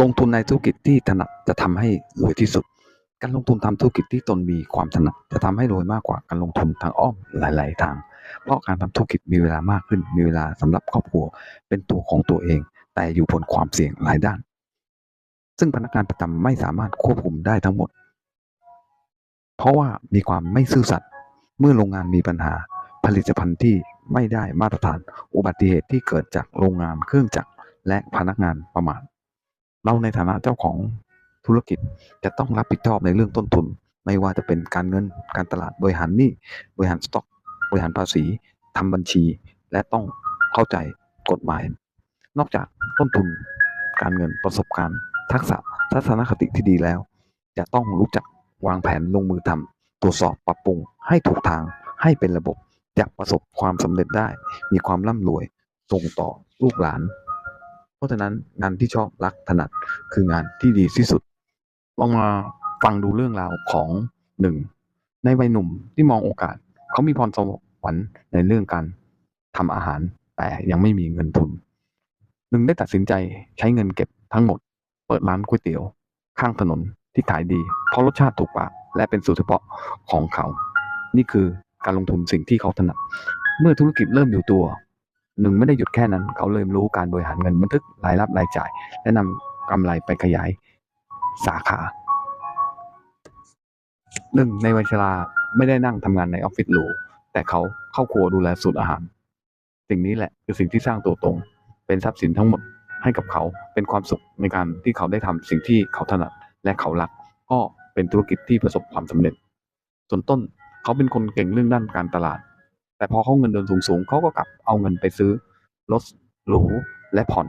ลงทุนในธุรกิจที่ถนัดจะทำให้รวยที่สุด การลงทุนทำธุรกิจที่ตนมีความถนัดจะทำให้รวยมากกว่าการลงทุนทางอ้อมหลาย ๆ ทาง เพราะการทำธุรกิจมีเวลามากขึ้น มีเวลาสำหรับครอบครัวเป็นตัวของตัวเอง แต่อยู่บนความเสี่ยงหลายด้าน ซึ่งพนักงานประจำไม่สามารถควบคุมได้ทั้งหมด เพราะว่ามีความไม่ซื่อสัตย์เมื่อโรงงานมีปัญหา ผลิตภัณฑ์ที่ไม่ได้มาตรฐาน อุบัติเหตุที่เกิดจากโรงงานเครื่องจักรและพนักงานประมาท เราในฐานะเจ้าของธุรกิจจะต้องรับผิดชอบในเรื่องต้นทุน ไม่ว่าจะเป็นการเงินการตลาดบริหารหนี้บริหารสต็อก บริหารภาษีทำบัญชี และต้องเข้าใจกฎหมาย นอกจากต้นทุน การเงินประสบการณ์ ทักษะทัศนคติที่ดีแล้ว จะต้องรู้จักวางแผนลงมือทำตรวจสอบปรับปรุง ให้ถูกทางให้เป็นระบบจะประสบความสำเร็จได้ มีความร่ำรวยส่งต่อลูกหลาน ราะฉะนั้นงานที่ชอบรักถนัดคืองานที่ดีที่สุดลองมาฟังดูเรื่องราวของหนึ่งในวัยหนุ่มที่มองโอกาส เขามีพรสวรรค์ในเรื่องการทำอาหาร แต่ยังไม่มีเงินทุนหนึ่งได้ตัดสินใจใช้เงินเก็บทั้งหมด เปิดร้านก๋วยเตี๋ยว ข้างถนนที่ขายดี เพราะรสชาติถูกปากและเป็นสูตรเฉพาะของเขา นี่คือการลงทุนสิ่งที่เขาถนัด เมื่อธุรกิจเริ่มอยู่ตัว หนึ่งไม่ได้หยุดแค่นั้น เขาเริ่มรู้การบริหารเงินบันทึกรายรับรายจ่าย และนำกำไรไปขยายสาขาหนึ่งในวัยชราไม่ได้นั่งทำงานในออฟฟิศหรูแต่เขาเข้าครัวดูแลสูตรอาหาร สิ่งนี้แหละคือสิ่งที่สร้างตัวตนเป็นทรัพย์สินทั้งหมดให้กับเขาเป็นความสุขในการที่เขาได้ทำสิ่งที่เขาถนัดและเขารัก ก็เป็นธุรกิจที่ประสบความสำเร็จ ส่วนต้นเขาเป็นคนเก่งเรื่องด้านการตลาด แต่พอเขาเงินเดือนสูงๆเขาก็กลับเอาเงินไปซื้อรถหรูและผ่อน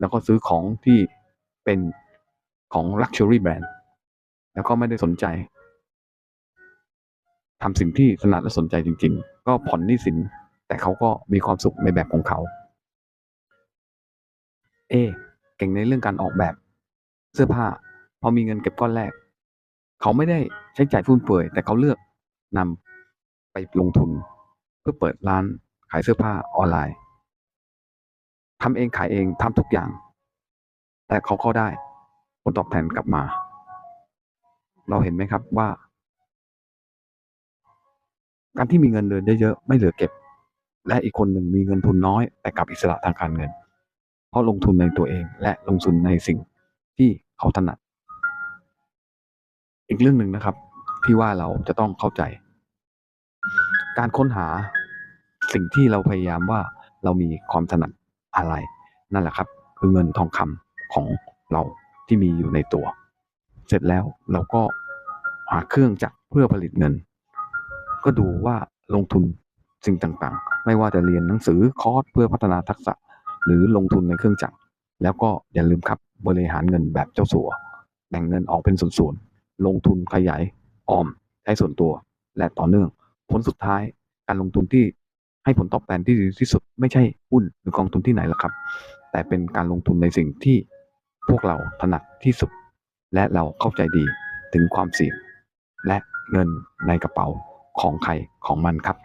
แล้วก็ซื้อของที่เป็นของ Luxury Brand แล้วก็ไม่ได้สนใจทำสิ่งที่ถนัดและสนใจจริง ๆ ก็ผ่อนหนี้สิน แต่เขาก็มีความสุขในแบบของเขา เอ เก่งในเรื่องการออกแบบ เสื้อผ้า พอมีเงินเก็บก้อนแรก เขาไม่ได้ใช้จ่ายฟุ่มเฟือยแต่เขาเลือกนำไปลงทุน เพื่อเปิดร้านขายเสื้อผ้าออนไลน์ทำเองขายเองทำทุกอย่าง แต่เขาก็ได้ผลตอบแทนกลับมา เราเห็นไหมครับว่า การที่มีเงินเดือนเยอะๆไม่เหลือเก็บ และอีกคนหนึ่งมีเงินทุนน้อย แต่กลับอิสระทางการเงิน เพราะลงทุนในตัวเองและลงทุนในสิ่งที่เขาถนัด อีกเรื่องหนึ่งนะครับ ที่ว่าเราจะต้องเข้าใจ การค้นหาสิ่งที่เราพยายามว่าเรามีความถนัดอะไร นั่นแหละครับ คือเงินทองคำของเราที่มีอยู่ในตัว เสร็จแล้วเราก็หาเครื่องจักรเพื่อผลิตเงิน ก็ดูว่าลงทุนสิ่งต่างๆ ไม่ว่าจะเรียนหนังสือคอร์สเพื่อพัฒนาทักษะ หรือลงทุนในเครื่องจักร แล้วก็อย่าลืมครับบริหารเงินแบบเจ้าสัวแบ่งเงินออกเป็นส่วนๆลงทุนขยายออมใช้ส่วนตัวและต่อเนื่อง ผลสุดท้ายการลงทุนที่ให้ผลตอบแทนที่ดีที่สุดไม่ใช่หุ้นหรือกองทุนที่ไหนหรอกครับ แต่เป็นการลงทุนในสิ่งที่พวกเราถนัดที่สุด และเราเข้าใจดีถึงความเสี่ยง และเงินในกระเป๋าของใครของมันครับ